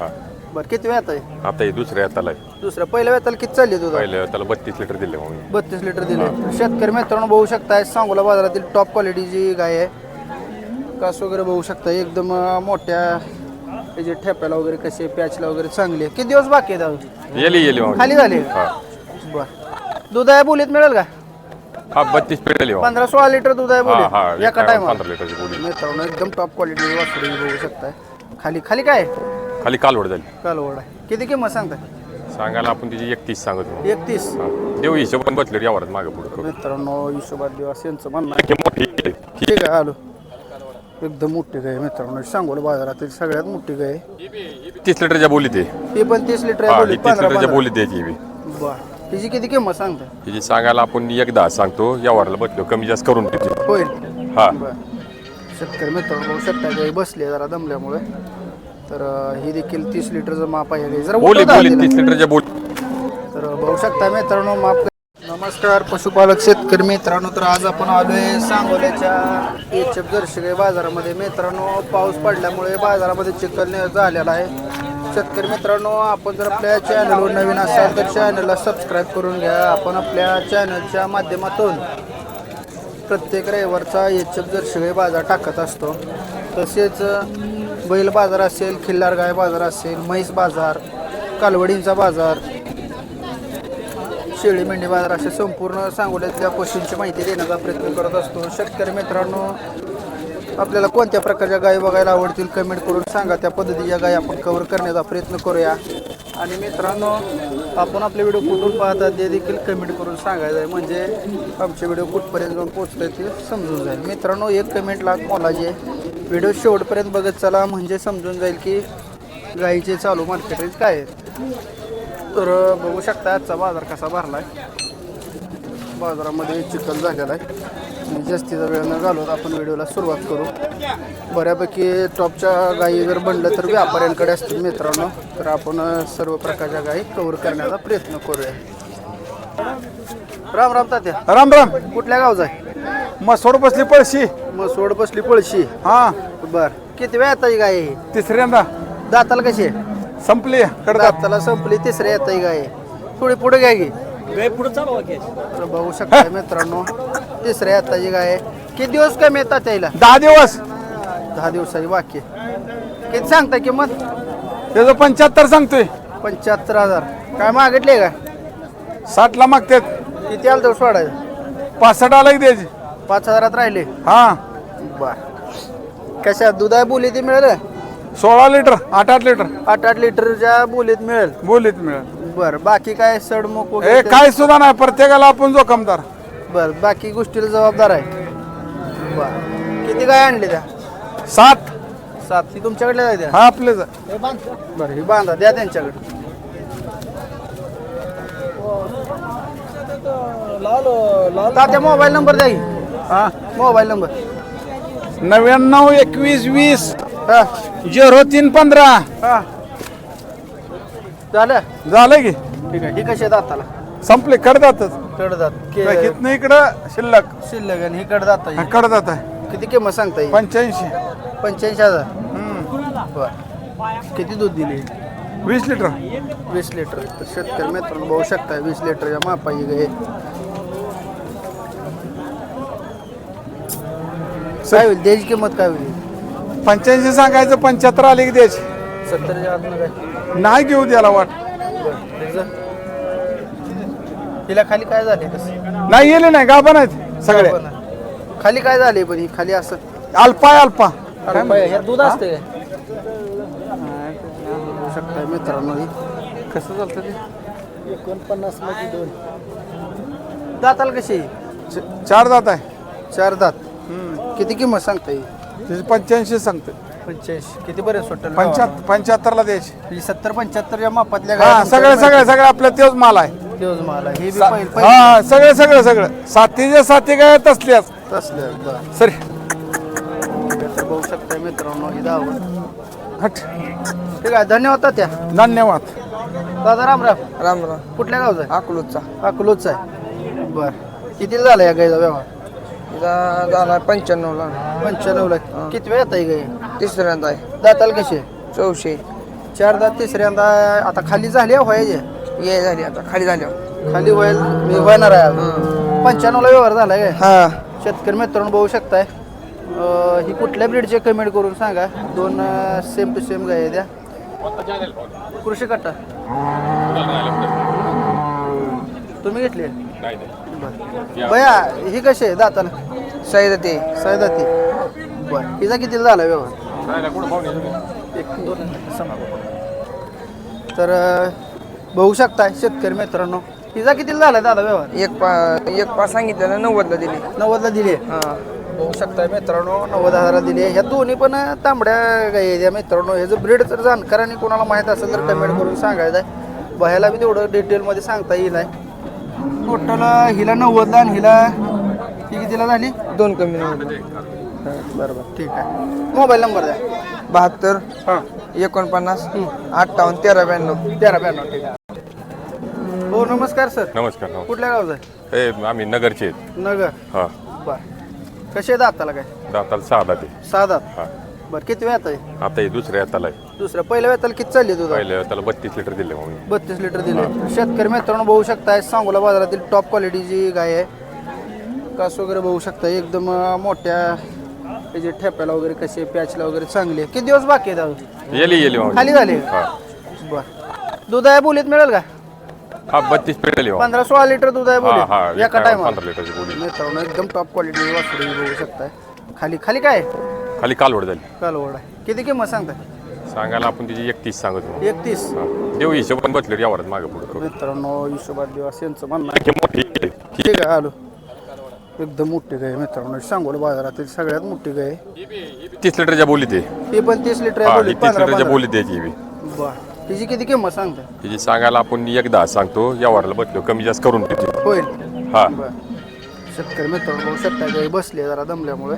हा. बरं किती वेळ आहे आता हे दुसऱ्या हाताला आहे. दुसऱ्या पहिल्या वेताला किती चालली तुझं पहिलं त्याला बत्तीस लिटर दिले मग मी. बत्तीस लिटर दिले. शेतकरी मित्रांनो बघू शकताय सांगोला बाजारातील टॉप क्वालिटीची गाय आहे कास वगैरे बघू शकता एकदम अं, मोठ्या त्याचे ठेप्याला वगैरे कसे पॅचला वगैरे चांगले आहे. किती दिवस बाकी आहेत अजून? येली येली मग. खाली झाले? हा. बर. दूध आहे बोलीत मिळेल का? हा बत्तीस पेटली मग. पंधरा सोळा लिटर दूध आहे हा हा बोलीत एका टायमा पंधरा लिटरची बोली. मित्रांनो एकदम टॉप क्वालिटी वासरू बघू शकताय. खाली खाली काय खाली कालवड झाली. कालवड आहे. किती किंमत सांगताय? सांगायला आपण तिची एकतीस सांगत. होतो. एकतीस? हा. देऊ हिशोब पण बसले यावरच मागे पुढे करू मित्रांनो हिशोबात दिवस यांचं म्हणणं आहे. हे मोठी आहे. ठीक आहे आलो. एकदम मोठी गाय आहे मित्रांनो. सांगोला बाजारातील सगळ्यात मोठी गाय आहे. तीस लिटरच्या बोलीत आहे. ती पण तीस लिटर हा आहे ही तीस पंधरा लिटरच्या पंधरा. बोलीत द्यायची बी. बर. तिची किती किंमत सांगता हिची सांगायला आपण एकदा सांगतो यावरला बदलो कमी जास्त करून देतो. होईल. हा. बर. शेतकरी मित्रांनो गाय बसली जरा दमल्यामुळे. तर ही देखील तीस लिटरचं माप आहे. जरा बोली उठवता बोली आली ना? तीस लिटरच्या बोली. तर बघू शकता मित्रांनो करा. नमस्कार पशुपालक शेतकरी मित्रांनो. तर आज आपण आलोय सांगोल्याच्या एच एफ जर्शी बाजारामध्ये. मित्रांनो पाऊस पडल्यामुळे बाजारामध्ये चिखल झालेला आहे. शेतकरी मित्रांनो आपण जर आपल्या चॅनलवर नवीन असाल तर चॅनलला सबस्क्राईब करून घ्या. आपण आपल्या चॅनलच्या माध्यमातून प्रत्येक रविवारचा एच एफ जर्शी बाजार टाकत असतो. तसेच बैल बाजार असेल खिल्लार गाय बाजार असेल म्हैस बाजार कालवडींचा बाजार शेळी मेंढी बाजार अशा संपूर्ण सांगोल्यातल्या पशूंची माहिती देण्याचा प्रयत्न करत असतो. शेतकरी मित्रांनो आपल्याला कोणत्या प्रकारच्या गायी बघायला आवडतील कमेंट करून सांगा. त्या पद्धतीच्या गायी आपण कवर करण्याचा प्रयत्न करूया. आणि मित्रांनो आपण आपले व्हिडिओ कुठून पाहतात ते देखील कमेंट करून सांगायचं आहे. म्हणजे आमचे व्हिडिओ कुठपर्यंत जाऊन पोचतोय ते समजून जाईल. मित्रांनो एक कमेंट लाख मोलाची आहे व्हिडिओ शेवटपर्यंत बघत चला म्हणजे समजून जाईल की गाईचे चालू मार्केट रेट काय आहेत. तर बघू शकता आजचा बाजार कसा भरलाय. बाजारामध्ये चिखल झालेला आहे. जास्तीचा वेळ न घालवत आपण व्हिडिओला सुरुवात करू. बऱ्यापैकी टॉपच्या गायी जर बनलं तर व्यापाऱ्यांकडे असतील मित्रांनो. तर आपण सर्व प्रकारच्या गायी कव्हर करण्याचा प्रयत्न करूया. राम राम तात्या. राम राम. कुठल्या गावचा आहे? मग सोड बसली पळशी. मग सोड बसली पळशी. हा. बर. किती वेळ येताई गाय ही? तिसऱ्यांदा. दाताला कशी? आहे संपली कडदात दाताला संपली तिसऱ्या येताई गाय. आहे. थोडी पुढे घ्या की. तर बघू शकता मित्रांनो. तिसऱ्या येताची गाय. आहे. किती दिवस कमी येतात त्याला दहा दिवस. दहा दिवसाची बाकी. आहे. किती सांगता किंमत? त्याचं पंच्याहत्तर सांगतोय. पंच्याहत्तर हजार. काय मागितले का? साठला मागतात. किती आलं तर सोडायचं? पासष्ट आला की द्यायची पाच हजारात राहिले. हा. बर. कशा दुधा बोली ती मिळेल? सोळा लिटर आठ आठ लिटर. आठ आठ लिटरच्या बोलीत मिळेल? बोलीत मिळेल. बर बाकी काय सडमुख हे वगैरे? काय सुद्धा नाही प्रत्येकाला आपण जोखमदार. बर बाकी गोष्टीला जबाबदार आहे. बर. किती गाय आणली त्या? सात. सात. ती तुमच्याकडे आहे द्या हा आपलेच बरं ही बांधा. द्या त्यांच्याकडे. तात्या मोबाईल नंबर द्या. हा. Mobile number. नव्याण्णव एकवीस वीस. हा झिरो तीन पंधरा. हा. झालं? झालं की. ठीक आहे. ही कशी आहे दाताला? संपले कडदातच. कडदात. के इथनं इकडं शिल्लक. शिल्लक आणि ही कडदात हा, कडदात आहे. किती किंमत सांगता येईल? पंच्याऐंशी. पंच्याऐंशी हजार. हम्म. बर. किती दूध दिली? वीस लिटर. वीस लिटर. तर शेतकरी मित्रांनो बघू शकता वीस लिटरच्या मापाई गे काय होईल? द्यायची किंमत काय होईल? पंच्याऐंशी सांगायचं पंच्याहत्तर आले की द्यायची सत्तरच्या आत काय? नाही घेऊ द्याला वाट. बरं, त्याचं? तिला खाली काय झाले? तसं नाही गेले नाही गाभा नाहीत सगळे. खाली काय झाले पण ही? खाली असं अल्पा आहे अल्पा अरे बाई, ह्यात दूध असते काय बघू शकताय मित्रांनो ही. कसं चालतं ते? एकोणपन्नासमध्ये दोन. दाताला कशी? च- चार दात आहे. चार दात. किती किंमत सांगता येईल? त्याची पंच्याऐंशी सांगते पंच्याऐंशी. किती बरेच सुटेल पंच्याहत्तर पंच्याहत्तरला द्यायची. ही सत्तर पंच्याहत्तरच्या मापातल्या हा गाया सगळे सगळे सगळे आपल्या तेच माल आहे. दिवस मला हे बी सा- पहिलं पहिलं हा सगळे सगळं सगळं. साथीच्या साथी काय तसल्याच तसलं बरं. सरी. तर बघू शकता मित्रांनो ही हट. ठीक आहे धन्यवाद तात्या. धन्यवाद. दादा राम राम. राम राम. कुठल्या गावचा आहे? अकलूजचा. अकलूजचा आहे. बर. किती झाला या गायचा व्यवहार? इथं झाला पंच्याण्णवला. पंच्याण्णवला. किती वेळ येत आहे गाय तिसऱ्यांदा आहे. दाताला कशी आहे? चौशे. चार दात तिसऱ्यांदा आता खाली झाली आहे व्हायचे? ये झाली आता खाली झाल्यावर खाली व्हायला मी व्हायणार आहे अजून. पंच्याण्णवला व्यवहार झालाय काय हा. शेतकरी मित्रांनो बघू शकताय. अं, ही कुठल्या ब्रीडचे कमेंट करून सांगा. दोन सेम टू सेम गाय आहे त्या. कृषी कट्टा तुम्ही घेतली बया ही कशी आहे दाताला साईद ते सायदाती बर. हिचा किती झाला व्यवहार? एक दोन समा. तर अं, बघू शकताय शेतकरी मित्रांनो हिचा किती झाला दादा व्यवहार? एक पा एक पाच सांगितलं नव्वदला दिली. नव्वदला दिली हा. बघू शकताय मित्रांनो नव्वद हजाराला दिली आहे. ह्या दोन्ही पण तांबड्या गाई आहेत या मित्रांनो. ह्याचं ब्रीड जर जाणकारांनी कोणाला माहीत असेल तर कमेंट करून सांगायचं आहे. बाहेरला बी तेवढं डिटेलमध्ये सांगता येईल आहे. टोटल हिला नव्वदला आणि हिला ही कितीला झाली? दोन कमी नव्वद. बरोबर. ठीक आहे. मोबाईल नंबर द्या. बहात्तर हां. एकोणपन्नास अठ्ठावन्न तेरा ब्याण्णव. तेरा ब्याण्णव ठीक आहे. हो नमस्कार सर. नमस्कार कुठल्या गावचं आहे? हे आम्ही नगरचे आहेत. नगर. हा. बर. कसे दाताला काय? दाताला सहा दाते. सहा दात. हा. बरं किती आहे आता? हे दुसऱ्या हाताला आहे. दुसऱ्या पहिल्या किती चालली तुझं पहिले त्याला बत्तीस लिटर दिले बत्तीस लिटर दिले. शेतकरी मित्रांनो बघू शकताय सांगोला बाजारातील टॉप क्वालिटीची गाय आहे कास वगैरे बघू शकता एकदम अं, मोठ्या त्याचे ठेप्याला वगैरे कसे पॅचला वगैरे चांगले किती दिवस बाकी आहेत अजून? येली येली माऊली. खाली झाले? हा. बर. दूध आहे बोलीत मिळेल का? हा बत्तीस पेटली पंधरा सोळा लिटर दूध आहे हा हा बोलीत एका टायमाला पंधरा लिटरची बोली. मित्रांनो एकदम टॉप क्वालिटी वासरू बघू शकताय. खाली खाली काय? आहे? खाली कालवड झाली. कालवड आहे. किती किंमत सांगताय? सांगायला आपण तिची एकतीस सांगत. होतो. एकतीस? हा. देऊ हिशोब पण बसले यावरच मागे पुढे करू मित्रांनो हिशोबात दिवस यांचं म्हणणं आहे. ही. ठीक आहे. आलो. एकदम मोठी गाय आहे मित्रांनो. सांगोला बाजारातील सगळ्यात मोठी गाय आहे. तीस लिटरच्या बोलीत आहे ती पण तीस लिटर हा आहे ही तीस पंधरा लिटरच्या पंधरा. बोलीत द्यायची बी. बरं. तिची किती किंमत सांगता तिची सांगायला आपण एकदा सांगतो यावरला बसलो कमी जास्त करून देते. होईल. हा. बरं. शेतकरी मित्रांनो बघू शकता गाय बसली आहे जरा दमल्यामुळे.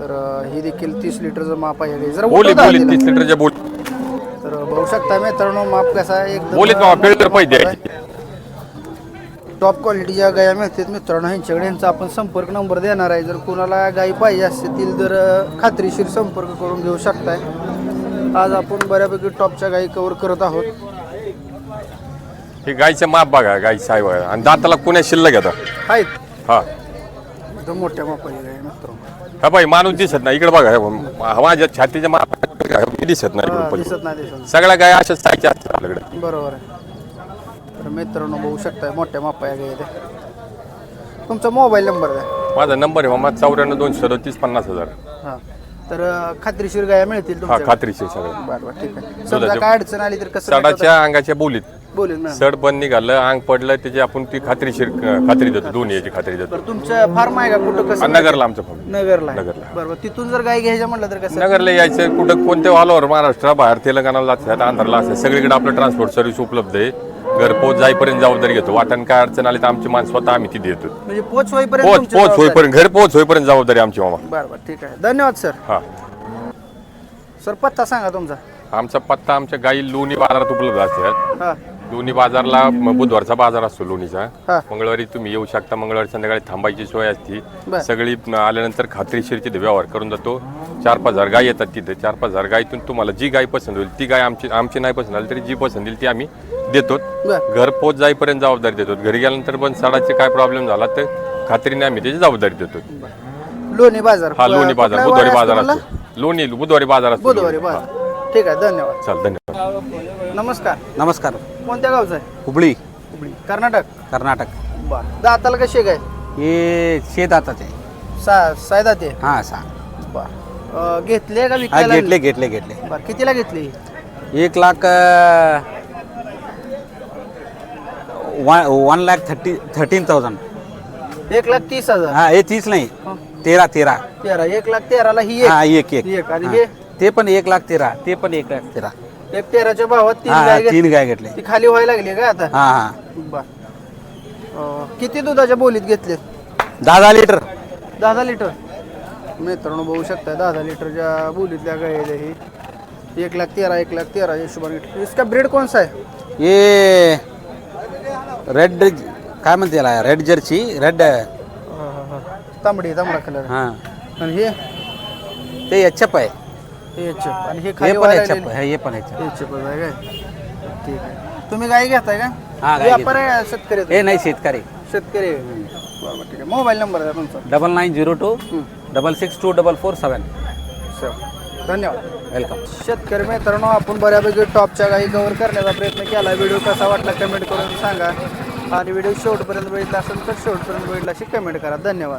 तर ही देखील तीस लिटरचं माप आहे. गाय. जरा बोली बोली तीस. लिटरच्या बोली तर बघू शकता मित्रांनो माप कसा आहे. एकदम बोलीत माप आहे. द्यायची टॉप क्वालिटीच्या गाया मिळतात मित्रांनो ह्यांच्याकडे यांचा आपण संपर्क नंबर देणार आहे. जर कोणाला गायी पाहिजे असतील तर खात्रीशीर संपर्क करून घेऊ शकताय. आज आपण बऱ्यापैकी टॉपच्या गायी कव्हर करत आहोत. हे गायचं माप बघा गायचं साहेब. आणि दाताला कुण्या शिल्लक येतं आहेत. हा. मोठ्या मापाची गाय मित्रांनो. हा बाई माणूस दिसत नाही. इकडे बघा हे माझ्या छातीच्या माप हे दिसत नाही हा, पलीकडून. दिसत नाही दिसत सगळ्या गाय अशाच साईच्या असतात आपल्याकडे. नाही. बरोबर आहे. तर मित्रांनो बघू शकताय मोठ्या मापाया गाय ते तुमचा मोबाईल नंबर द्या. माझा नंबर आहे मामा चौऱ्याण्णव दोनशे सदतीस पन्नास हजार. हां. तर अं, खात्रीशीर गाया मिळतील हा तुमच्या खात्रीशीर सगळं बरं बरं ठीक आहे. समजा काय अडचण आली तर कसं सडाच्या अंगाच्या बोलीत. बोलेल ना सड पण निघालं अंग पडलं त्याची आपण ती खात्रीशीर खात्री देतो दोन्ही याची खात्री देतो. बरं तुमचं फार्म आहे का? कुठं कसं नगरला आमचं फॉर्म नगरला. आहे. नगरला. बरोबर तिथून जर गाय घ्यायचं म्हटलं तर कसं? नगरला यायचं कुठं कोणत्या ऑल ओव्हर महाराष्ट्र बाहेर तेलंगणाला जातात आंध्रला असतात. सगळीकडे आपलं ट्रान्सपोर्ट सर्व्हिस उपलब्ध आहे. घरपोच जाईपर्यंत जबाबदारी घेतो. वाटण काय अडचण आली तर आमची माणसं स्वतः आम्ही ती देतो म्हणजे पोच होईपर्यंत पोच तुमची पोच जबाबदारी. होईपर्यंत घर पोच होईपर्यंत जबाबदारी आमची मामा. बरं बरं ठीक आहे. धन्यवाद सर. हा. सर पत्ता सांगा तुमचा. आमचा पत्ता आमच्या गाई लोणी बाजारात उपलब्ध असतात. हा. लोणी बाजारला म- बुधवारचा बाजार असतो लोणीचा. मंगळवारी तुम्ही येऊ शकता. मंगळवारी संध्याकाळी थांबायची सोय असते. सगळी आल्यानंतर खात्रीशीर तिथे व्यवहार करून जातो. चार पाच हजार गाय येतात तिथे. चार पाच हजार गायीतून तुम्हाला जी गाय पसंत होईल ती गाय आमची आमची नाही पसंत आली तरी जी पसंत येईल ती आम्ही देतो बर. घर पोच जाईपर्यंत जबाबदारी देतो घरी गेल्यानंतर पण सडाचे काय प्रॉब्लेम झाला तर खात्रीने आम्ही त्याची जबाबदारी देतो लोणी बाजार. हा लोणी बाजार. बुधवारी वारी बाजार असतो असतो. लोणी बुधवारी बाजार असतो बुधवारी लोणी. हा. बाजार. ठीक आहे धन्यवाद. चाल धन्यवाद. नमस्कार. नमस्कार. कोणत्या गावचं आहे? हुबळी. हुबळी. कर्नाटक? कर्नाटक. बर. दाताला कशी गाय? हे शेतातच आहे सा सायदा ते? हां सा. बर. अं, घेतली का हा विकायला? घेतले घेतले घेतले. बर कितीला घेतली? एक lakh one one lakh thirty thirteen thousand. एक लाख तीस हजार. हा हे तीस नाही. तेरा तेरा. तेरा एक लाख तेराला ही हा एक एक. एक एक. आणि हा. हे? ते पण एक लाख तेरा ते पण एक लाख तेरा. एक तेराच्या भावात तीन हा गाय घेतली तीन गाय घेतले. ती खाली व्हायला लागली का आता? हा हा. बर. अं, किती दुधाच्या बोलीत घेतले दहा दहा लिटर. दहा दहा लिटर? मित्रांनो बघू शकता दहा दहा लिटरच्या बोलीतल्या गाय ही. एक लाख तेरा एक लाख तेरा हिशोबाने घेतली इसका ब्रेड कोणसा आहे? हे रेड काय म्हणते याला? रेड जर्सी रेड तांबडी तांबडा कलर हां. आणि हे? ते एचप आहे. एफ आणि हे हे खाली पण याच्या हे याच्या आहे काय ठीक आहे. तुम्ही गाय घेताय का? हा, गाय व्यापार आहे शेतकरी हे नाही शेतकरी. शेतकरी आहे. बरोबर ठीक आहे. मोबाईल नंबर आहे तुमचा. Double nine zero two double six two double four seven. चल धन्यवाद. वेलकम. शेतकरी मित्रांनो आपण बऱ्यापैकी टॉपच्या गाई कव्हर करण्याचा प्रयत्न केला. व्हिडिओ कसा वाटला कमेंट करून सांगा. आणि व्हिडिओ शेवटपर्यंत बघितला असेल तर शेवटपर्यंत बघितला अशी कमेंट करा. धन्यवाद.